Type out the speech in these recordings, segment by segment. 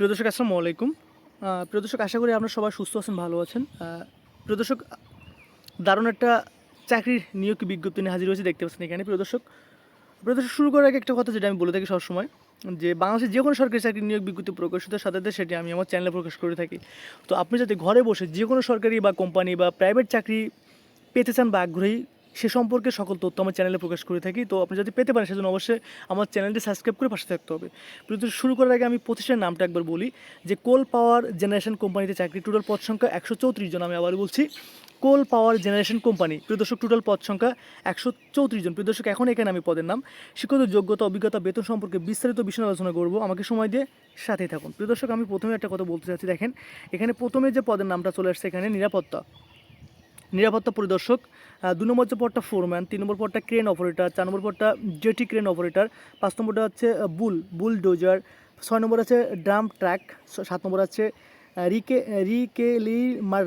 প্রিয় দর্শক, আসসালামু আলাইকুম। প্রিয় দর্শক, আশা করি আপনারা সবাই সুস্থ আছেন, ভালো আছেন। প্রিয় দর্শক, দারুণ একটা চাকরির নিয়োগ বিজ্ঞপ্তি নিয়ে হাজির হয়েছে, দেখতে পাচ্ছেন এখানে, প্রিয় দর্শক। প্রিয় দর্শক, শুরু করার আগে একটা কথা যেটা আমি বলে থাকি সবসময়, যে বাংলাদেশের যে কোনো সরকারি চাকরির নিয়োগ বিজ্ঞপ্তি প্রকাশিত সাথে সাথে সেটি আমি আমার চ্যানেলে প্রকাশ করে থাকি। তো আপনি যাতে ঘরে বসে যে কোনো সরকারি বা কোম্পানি বা প্রাইভেট চাকরি পেতে চান বা আগ্রহী সে সম্পর্কে সকল তথ্য আমার চ্যানেলে প্রকাশ করে থাকি। তো আপনি যদি পেতে পারেন, সেজন্য অবশ্যই আমার চ্যানেলটি সাবস্ক্রাইব করে পাশে থাকতে হবে। কিন্তু শুরু করার আগে আমি প্রতিষ্ঠানের নামটা একবার বলি, যে কোল পাওয়ার জেনারেশন কোম্পানিতে চাকরি। টোটাল পদ সংখ্যা একশো চৌত্রিশ জন, আমি আবার বলছি। কোল পাওয়ার জেনারেশন কোম্পানি প্রিয়দর্শক টোটাল পদ সংখ্যা একশো চৌত্রিশ জন। প্রিয়দর্শক এখন এখানে আমি পদের নাম শিক্ষিত যোগ্যতা, অভিজ্ঞতা, বেতন সম্পর্কে বিস্তারিত বিষয় আলোচনা করব। আমাকে সময় দিয়ে সাথেই থাকুন। প্রিয়দর্শক আমি প্রথমে একটা কথা বলতে চাচ্ছি, দেখেন, এখানে প্রথমে যে পদের নামটা চলে আসছে, এখানে নিরাপত্তা। নিরাপত্তা পরিদর্শক দু নম্বর যে পদটা ফোরম্যান তিন নম্বর পদটা ক্রেন অপারেটর চার নম্বর পদটা জেটি ক্রেন অপারেটর পাঁচ নম্বরটা হচ্ছে বুল বুল ডোজার ছয় নম্বর আছে ড্রাম ট্র্যাক সাত নম্বর আছে রিকে রিকেলিমার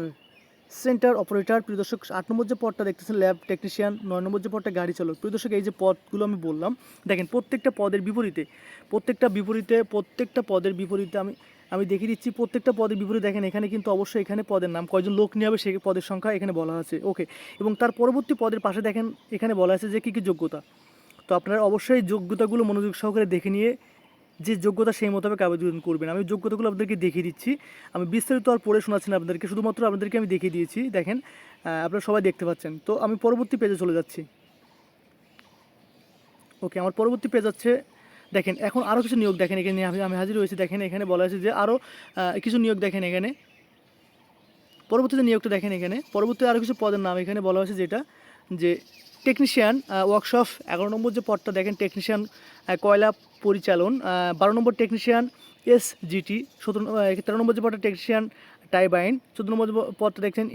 সেন্টার অপারেটর প্রিয়দর্শক আট নম্বর যে পদটা দেখতেছেন ল্যাব টেকনিশিয়ান নয় নম্বর যে পদটা গাড়ি চালক। প্রিয়দর্শক এই যে পদগুলো আমি বললাম, দেখেন প্রত্যেকটা পদের বিপরীতে, প্রত্যেকটা বিপরীতে, প্রত্যেকটা পদের বিপরীতে আমি আমি দেখিয়ে দিচ্ছি, প্রত্যেকটা পদের বিপরীতে দেখেন, এখানে কিন্তু অবশ্যই এখানে পদের নাম, কয়জন লোক নিয়ে হবে সেই পদের সংখ্যা এখানে বলা আছে ওকে এবং তার পরবর্তী পদের পাশে দেখেন, এখানে বলা আছে যে কী কী যোগ্যতা। তো আপনারা অবশ্যই যোগ্যতাগুলো মনোযোগ সহকারে দেখে নিয়ে যে যোগ্যতা সেই মোতাবেক আবেদন করবেন। আমি যোগ্যতাগুলো আপনাদেরকে দেখিয়ে দিচ্ছি। আমি বিস্তারিত আর পড়ে শোনাচ্ছি না আপনাদেরকে, শুধুমাত্র আপনাদেরকে আমি দেখিয়ে দিয়েছি। দেখেন আপনারা সবাই দেখতে পাচ্ছেন। তো আমি পরবর্তী পেজে চলে যাচ্ছি। ওকে আমার পরবর্তী পেজ হচ্ছে দেখেন, এখন আরও কিছু নিয়োগ দেখেন এখানে আমি হাজির হয়েছি। দেখেন, এখানে বলা হয়েছে যে আরও কিছু নিয়োগ দেখেন এখানে। পরবর্তীতে নিয়োগটা দেখেন এখানে। পরবর্তী আরও কিছু পদের নাম এখানে বলা হয়েছে যেটা, যে টেকনিশিয়ান ওয়ার্কশপ এগারো নম্বর যে পদটা দেখেন টেকনিশিয়ান কয়লা পরিচালন বারো নম্বর টেকনিশিয়ান এস জিটি সতেরো তেরো নম্বর যে পদটা টেকনিশিয়ান টাইবাইন, চোদ্দ নম্বর পদটা দেখছেন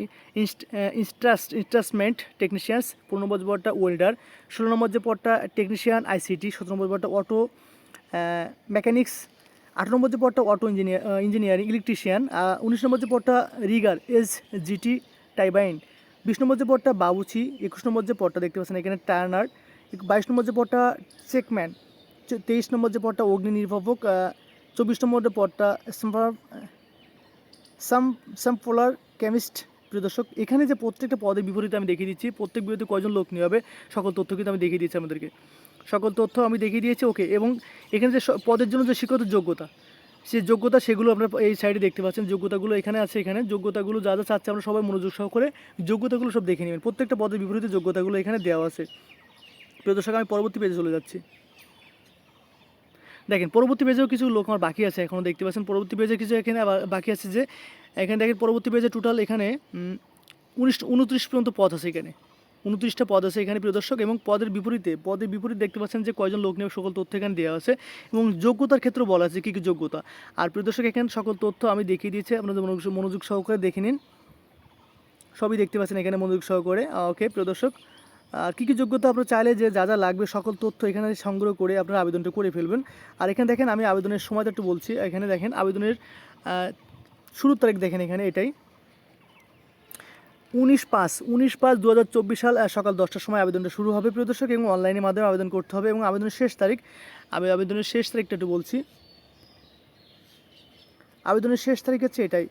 ইনস্ট্রাস্ট ইনস্ট্রাসমেন্ট টেকনিশিয়ানস পনেরো নম্বর পদটা ওয়েল্ডার ষোলো নম্বর যে পদটা টেকনিশিয়ান আইসিটি সতেরো নম্বর পদটা অটো মেকানিক্স আট নম্বর যে পদটা অটো ইঞ্জিনিয়ার ইঞ্জিনিয়ারিং ইলেকট্রিশিয়ান উনিশ নম্বর যে পদটা রিগার এস জিটি টাইবাইন বিশ নম্বর যে পদটা বাবুচি একুশ নম্বর যে পদটা দেখতে পাচ্ছেন এখানে টার্নার বাইশ নম্বর যে পদটা চেকম্যান তেইশ নম্বর যে পদটা অগ্নি আহ, চব্বিশ নম্বর যে পদটা সাম সামপোলার কেমিস্ট প্রিয় দর্শক এখানে যে প্রত্যেকটা পদের বিপরীতে আমি দেখিয়ে দিচ্ছি প্রত্যেক বিপরীতে কয়জন লোক নিয়ে হবে সকল তথ্য কিন্তু আমি দেখিয়ে দিচ্ছি আমাদেরকে সকল তথ্য আমি দেখিয়ে দিয়েছি, ওকে। এবং এখানে যে পদের জন্য যে শিক্ষত যোগ্যতা, সে যোগ্যতা সেগুলো আপনারা এই সাইডে দেখতে পাচ্ছেন। যোগ্যতাগুলো এখানে আছে, এখানে। যোগ্যতাগুলো যা যা চাচ্ছে আমরা সবাই মনোযোগ সহকারে যোগ্যতাগুলো সব দেখে নেবেন। প্রত্যেকটা পদের বিপরীতে যোগ্যতাগুলো এখানে দেওয়া আছে। প্রিয় দর্শক, আমি পরবর্তী পেজে চলে যাচ্ছি। দেখেন, পরবর্তী পেজেও কিছু লোক আমার বাকি আছে এখনও দেখতে পাচ্ছেন। পরবর্তী পেজে কিছু এখানে বাকি আছে যে, এখানে দেখেন, পরবর্তী পেজে টোটাল এখানে উনিশ, উনত্রিশ পর্যন্ত পথ আছে এখানে। উনত্রিশটা পদ আছে এখানে, প্রিয় দর্শক, এবং পদের বিপরীতে, পদের বিপরীত দেখতে পাচ্ছেন যে কয়জন লোক নিয়ে সকল তথ্য এখানে দেওয়া আছে, এবং যোগ্যতার ক্ষেত্রে বলা আছে কী কী যোগ্যতা। আর প্রিয় দর্শক, এখানে সকল তথ্য আমি দেখিয়ে দিয়েছি, আপনাদের মনোযোগ সহকারে দেখে নিন। সবই দেখতে পাচ্ছেন এখানে মনোযোগ সহকারে। ওকে, প্রিয় দর্শক কী কী যোগ্যতা আপনারা চাইলে যে যা যা লাগবে সকল তথ্য এখানে সংগ্রহ করে আপনারা আবেদনটা করে ফেলবেন। আর এখানে দেখেন, আমি আবেদনের সময়টা একটু বলছি, এখানে দেখেন, আবেদনের শুরুর তারিখ দেখেন এখানে এটাই। উনিশ পাঁচ উনিশ পাঁচ দু হাজার চব্বিশ সাল সকাল দশটার সময় আবেদনটা শুরু হবে, প্রিয় দর্শক, এবং অনলাইনের মাধ্যমে আবেদন করতে হবে, এবং আবেদনের শেষ তারিখ, আমি আবেদনের শেষ তারিখটা একটু বলছি। আবেদনের শেষ তারিখ হচ্ছে এটাই।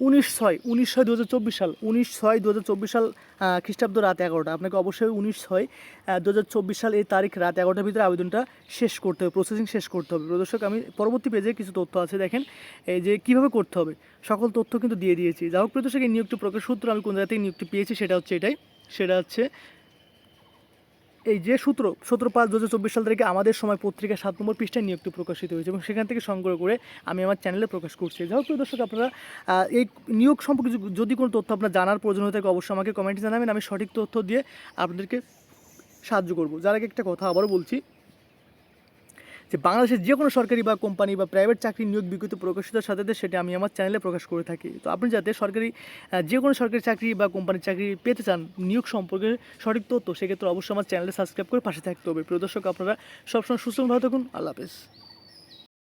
উনিশ ছয় উনিশ ছয় দু হাজার চব্বিশ সাল, উনিশ ছয় দু হাজার চব্বিশ সাল খ্রিস্টাব্দ রাত এগারোটা। আপনাকে অবশ্যই উনিশ ছয় দু হাজার চব্বিশ সাল এই তারিখ রাত এগারোটার ভিতরে আবেদনটা শেষ করতে হবে প্রসেসিং শেষ করতে হবে। প্রদর্শক আমি পরবর্তী পেজে কিছু তথ্য আছে, দেখেন, এই যে কীভাবে করতে হবে, সকল তথ্য কিন্তু দিয়ে দিয়েছি। যাই হোক প্রদর্শক এই নিয়োগটি প্রকাশ সূত্র আমি কোন জায়গা থেকে নিয়োগটি পেয়েছি সেটা হচ্ছে এটাই, সেটা হচ্ছে এই যে সূত্র সতেরো পাঁচ দু হাজার চব্বিশ সাল থেকে আমাদের সময় পত্রিকা সাত নম্বর পৃষ্ঠায় নিয়োগটি প্রকাশিত হয়েছে এবং সেখান থেকে সংগ্রহ করে আমি আমার চ্যানেলে প্রকাশ করছি। যাই হোক দর্শক, আপনারা এই নিয়োগ সম্পর্কে যদি কোনো তথ্য আপনার জানার প্রয়োজন হয়ে থাকে, অবশ্যই আমাকে কমেন্টে জানাবেন। আমি সঠিক তথ্য দিয়ে আপনাদেরকে সাহায্য করব। যার আগে একটা কথা আবারও বলছি যে বাংলাদেশের যে কোনো সরকারি বা কোম্পানি বা প্রাইভেট চাকরি নিয়োগ বিজ্ঞপ্তি প্রকাশিত সাথে সেটা আমি আমার চ্যানেলে প্রকাশ করে থাকি। তো আপনি যাতে সরকারি যে কোনো সরকারি চাকরি বা কোম্পানির চাকরি পেতে চান, নিয়োগ সম্পর্কে সঠিক তথ্য, সেক্ষেত্রে অবশ্যই আমার চ্যানেলে সাবস্ক্রাইব করে পাশে থাকতে হবে। প্রিয় দর্শক, আপনারা সবসময় সুস্থ ভালো থাকুন, আল্লাহ হাফেজ।